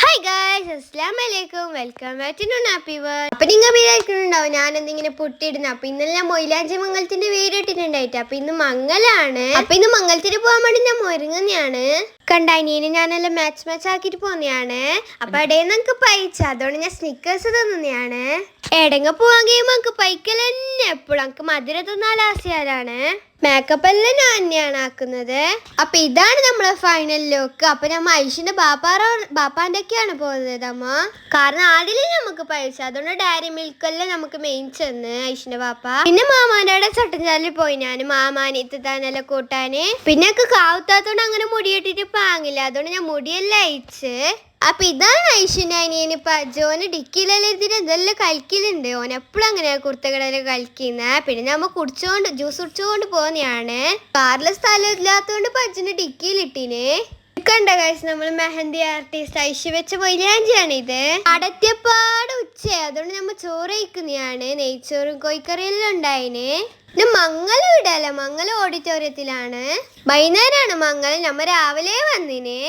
Hi guys അസ്സാം വലൈക്കും welcome back to happy world അപ്പം നിങ്ങൾ വിചാരിക്കുന്നുണ്ടാവും ഞാൻ എന്തെങ്കിലും പൊട്ടിയിടുന്ന? അപ്പം ഇന്നലെ ഞാൻ മൊയിലാഞ്ചി മംഗലത്തിന്റെ വീട് ഇട്ടിട്ടുണ്ടായിട്ട്. അപ്പം ഇന്ന് മംഗലാണ് അപ്പം ഇന്ന് മംഗലത്തിന് പോകാൻ വേണ്ടി ഞാൻ ഒരുങ്ങുന്നതാണ് കണ്ടനിയന് ഞാനെല്ലാം മാച്ച് മാച്ച് ആക്കിയിട്ട് പോന്നെയാണ്. അപ്പം ഇടയിൽ നമുക്ക് പൈച്ച അതുകൊണ്ട് ഞാൻ സ്നിക്കേഴ്സ് തിന്നുന്നതാണ് എടങ്ങ പോവാൻ കഴിയുമ്പോൾ നമുക്ക് പൈക്കൽ തന്നെ എപ്പോഴും എനിക്ക് മധുര തിന്നാൽ ആശയാലാണ് മേക്കപ്പ് എല്ലാം ഞാൻ തന്നെയാണ് ആക്കുന്നത്. അപ്പൊ ഇതാണ് നമ്മളെ ഫൈനൽ ലുക്ക് അപ്പൊ നമ്മ ഐഷിന്റെ ബാപ്പാറ ബാപ്പാന്റെ ഒക്കെയാണ് പോകുന്നത് അമ്മ. കാരണം ആദ്യം നമുക്ക് പൈസ. അതുകൊണ്ട് ഡയറി മിൽക്ക് എല്ലാം നമുക്ക് മെയിൻ ചെന്ന് ഐഷിന്റെ ബാപ്പ. പിന്നെ മാമാന്റെ അവിടെ ചട്ടഞ്ചാലിൽ പോയി ഞാൻ മാമാനിത്ത് ഇത്താനെല്ലാം കൂട്ടാന്. പിന്നെ എനിക്ക് കാവത്താത്തോണ്ട് അങ്ങനെ മുടിയിട്ടിട്ട് പാങ്ങില്ല അതുകൊണ്ട് ഞാൻ മുടിയെല്ലാം അയച്ച് അപ്പൊ ഇതാണ് ഐഷിന്റെ അനിയന്. ഇപ്പൊ ഇതെല്ലാം കളിക്കലുണ്ട്. ഓൻ എപ്പോഴും അങ്ങനെ കുർത്തകളെല്ലാം കളിക്കുന്ന. പിന്നെ നമ്മ കുടിച്ചോണ്ട് ജ്യൂസ് കുടിച്ചോണ്ട് പോകുന്നതാണ് കാറിലെ സ്ഥലം ഇല്ലാത്തോണ്ട് പജ്ജിന് ഡിക്കിയിലിട്ടിന്. കണ്ട കാശ് നമ്മൾ മെഹന്തി ആർട്ടിസ്റ്റ് ഐഷ് വെച്ച മൊയിലാഞ്ചിയാണ് ഇത്. അടത്തിയപ്പാട് ഉച്ച അതുകൊണ്ട് നമ്മൾ ചോറ് കഴിക്കുന്നതാണ്. നെയ്ച്ചോറും കോഴിക്കറിയെല്ലാം ഉണ്ടായിന്. പിന്നെ മംഗലം ഇടല്ല? മംഗലം ഓഡിറ്റോറിയത്തിലാണ്. വൈകുന്നേരമാണ് മംഗലം നമ്മ രാവിലെ വന്നിന്.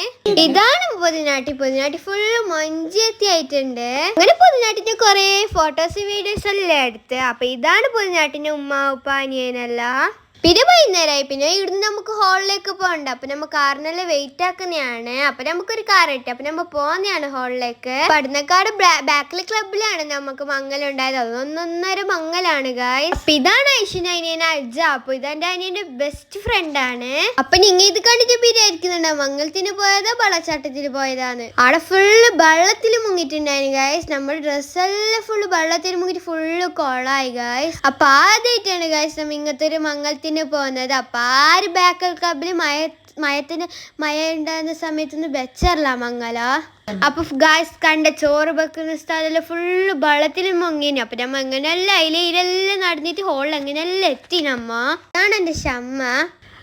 ഇതാണ് പുതിനാട്ടി. പുതിനാട്ടി ഫുള്ള് മൊഞ്ചെത്തി ആയിട്ടുണ്ട്. അങ്ങനെ പുതിനാട്ടിന്റെ കുറെ ഫോട്ടോസ് വീഡിയോസ് എല്ലാം എടുത്ത്. അപ്പൊ ഇതാണ് പുതിനാട്ടിന്റെ ഉമ്മ ഉപ്പ അനിയനെല്ലാം. പിന്നെ വൈകുന്നേരമായി പിന്നെ ഇവിടുന്ന് നമുക്ക് ഹോളിലേക്ക് പോകണ്ട. അപ്പൊ നമ്മ കാറിനെല്ലാം വെയിറ്റ് ആക്കുന്നതാണ് അപ്പൊ നമുക്കൊരു കാർ കിട്ടി. അപ്പൊ നമ്മ പോകുന്നതാണ് ഹോളിലേക്ക് പടുന്നക്കാട് ബാക്കിലെ ക്ലബിലാണ് നമുക്ക് മംഗലം ഉണ്ടായത്. അതൊന്നൊന്നര മംഗലാണ് ഗായ് അപ്പൊ ഇതാണ് ഐഷിന് അനിയൻ അജ അപ്പൊ ഇതെന്റെ അനിയന്റെ ബെസ്റ്റ് ഫ്രണ്ട് ആണ്. അപ്പൊ നിങ്ങ ഇത് കണ്ടിട്ട് വിചാരിക്കുന്നുണ്ടോ മംഗലത്തിന് പോയതോ വെള്ളച്ചാട്ടത്തിന് പോയതാണ് അവിടെ ഫുള്ള് വെള്ളത്തിൽ മുങ്ങിട്ടുണ്ടായിന് ഗായ്സ് നമ്മുടെ ഡ്രസ്സെല്ലാം ഫുള്ള് വെള്ളത്തിൽ മുങ്ങിട്ട് ഫുള്ള് കൊളായി ഗായ്സ് അപ്പൊ ആദ്യമായിട്ടാണ് ഗായ്സ് നമ്മ ഇങ്ങനത്തെ ഒരു മംഗലത്തിന് പോകുന്നത്. അപ്പൊ ആര് ബാക്കൽ ക്ലബിൽ മയ മയത്തിന് മയ ഉണ്ടാകുന്ന സമയത്തൊന്നും വെച്ചറില്ല മംഗല. അപ്പൊ ഗായ്സ് കണ്ട ചോറ് വെക്കുന്ന സ്ഥലം ഫുള്ള് വെള്ളത്തിൽ മുങ്ങിന്. അപ്പൊ നമ്മ എങ്ങനെയല്ല അതിലെ ഇതെല്ലാം നടന്നിട്ട് ഹോളിൽ എങ്ങനെയല്ല എത്തി നമ്മ അതാണ് എന്റെ ഷമ്മ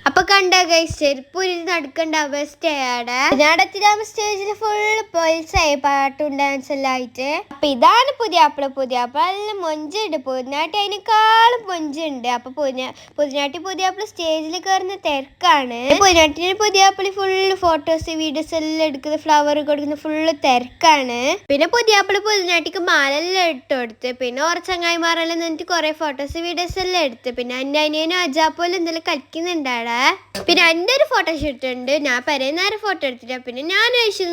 അപ്പൊ കണ്ട ഗൈസ് ചെരുപ്പൂരി നടക്കേണ്ട അവസ്ഥയാണ്. നടത്തിരാമ സ്റ്റേജിൽ ഫുൾ പൊൽസായി പാട്ടും ഡാൻസ് എല്ലാം ആയിട്ട്. അപ്പൊ ഇതാണ് പുതിയാപ്പിള പുതിയാപ്പിള നല്ല മൊഞ്ചുണ്ട്. പുതിനാട്ടി അതിനേക്കാളും മൊഞ്ചുണ്ട്. അപ്പൊ പുതിന പുതിനാട്ടി പുതിയാപ്പിള സ്റ്റേജിൽ കയറുന്ന തിരക്കാണ്. പുതിനാട്ടിന് പുതിയാപ്പിളി ഫുൾ ഫോട്ടോസ് വീഡിയോസ് എല്ലാം എടുക്കുന്ന ഫ്ലവർ കൊടുക്കുന്ന ഫുള്ള് തിരക്കാണ്. പിന്നെ പുതിയാപ്പിള പുതിനാട്ടിക്ക് മാലെല്ലാം ഇട്ട് കൊടുത്ത്. പിന്നെ കുറച്ച് ചങ്ങായിമാരെല്ലാം നിന്നിട്ട് കുറെ ഫോട്ടോസ് വീഡിയോസ് എല്ലാം എടുത്ത്. പിന്നെ എന്റെ അനിയനും അജാപ്പോലും എന്തെല്ലാം കളിക്കുന്നുണ്ടാടാ പിന്നെ എന്റെ ഒരു ഫോട്ടോ ഷൂട്ട് ഉണ്ട്. ഞാൻ പരേന്നേരം ഫോട്ടോ എടുത്തിട്ട്. പിന്നെ ഞാൻ ഐഷു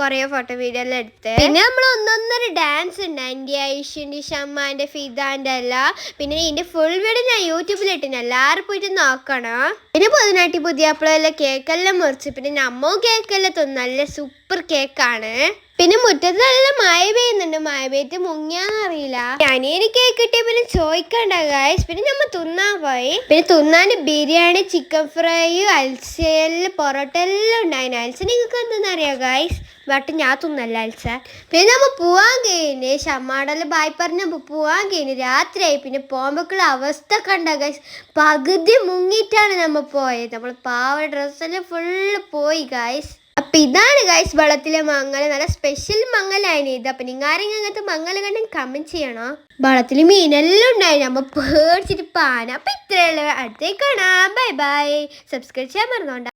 കുറേ ഫോട്ടോ വീഡിയോ എല്ലാം എടുത്ത്. പിന്നെ നമ്മൾ ഒന്നൊന്നര ഡാൻസ് ഉണ്ട്. എന്റെ ഐഷിന്റെ ഷമ്മാന്റെ ഫിദാന്റെ എല്ലാം. പിന്നെ ഇതിന്റെ ഫുൾ വീഡിയോ ഞാൻ യൂട്യൂബിൽ ഇട്ടിന്. എല്ലാവരും പോയിട്ട് നോക്കണം. പിന്നെ പുതുനാട്ടി പുതിയ അപ്പോഴെല്ലാം കേക്കെല്ലാം മുറിച്ച്. പിന്നെ നമ്മൾ കേക്കെല്ലാം തിന്നു. നല്ല സൂപ്പർ കേക്കാണ് പിന്നെ മുറ്റത്ത് നല്ല മഴ പെയ്യുന്നുണ്ട്. മഴ പെയ്ത്ത് മുങ്ങിയാന്നറിയില്ല ഞാനീന് കേക്ക് കിട്ടിയ പിന്നെ ചോദിക്കണ്ട ഗായ്സ് പിന്നെ നമ്മ തിന്നാൻ പോയി. പിന്നെ തിന്നാൻ ബിരിയാണി ചിക്കൻ ഫ്രൈ അൽസൽ പൊറോട്ട എല്ലാം ഉണ്ടായിരുന്നു അൽസ നിങ്ങൾക്ക് എന്തെന്നറിയാം ഗായ്സ് ബട്ട് ഞാൻ തിന്നല്ല അൽസ. പിന്നെ നമ്മ പോവാൻ കഴിഞ്ഞ് ഷമാടൽ ബായ് പറഞ്ഞ പോവാൻ കഴിഞ്ഞ് രാത്രിയായി. പിന്നെ പോകുമ്പോക്കുള്ള അവസ്ഥ കണ്ട ഗൈസ് പകുതി മുങ്ങിയിട്ടാണ് നമ്മ പോയത്. നമ്മൾ പാവ ഡ്രസ്സെല്ലാം ഫുള്ള് പോയി ഗായ്സ് അപ്പൊ ഇതാണ് ഗൈസ് വളത്തിലെ മംഗല നല്ല സ്പെഷ്യൽ മംഗലാണ് ഇത്. അപ്പൊ നിങ്ങൾ ആരെങ്കിലും അങ്ങനത്തെ മംഗല കണ്ടും കമന്റ് ചെയ്യണോ? വളത്തിൽ മീനെല്ലാം ഉണ്ടായി നമ്മ പേടിച്ചിട്ട് പാന. അപ്പൊ ഇത്രയുള്ള അടുത്തേക്ക് കാണാം. ബൈ ബൈ സബ്സ്ക്രൈബ് ചെയ്യാൻ മറന്നോണ്ട.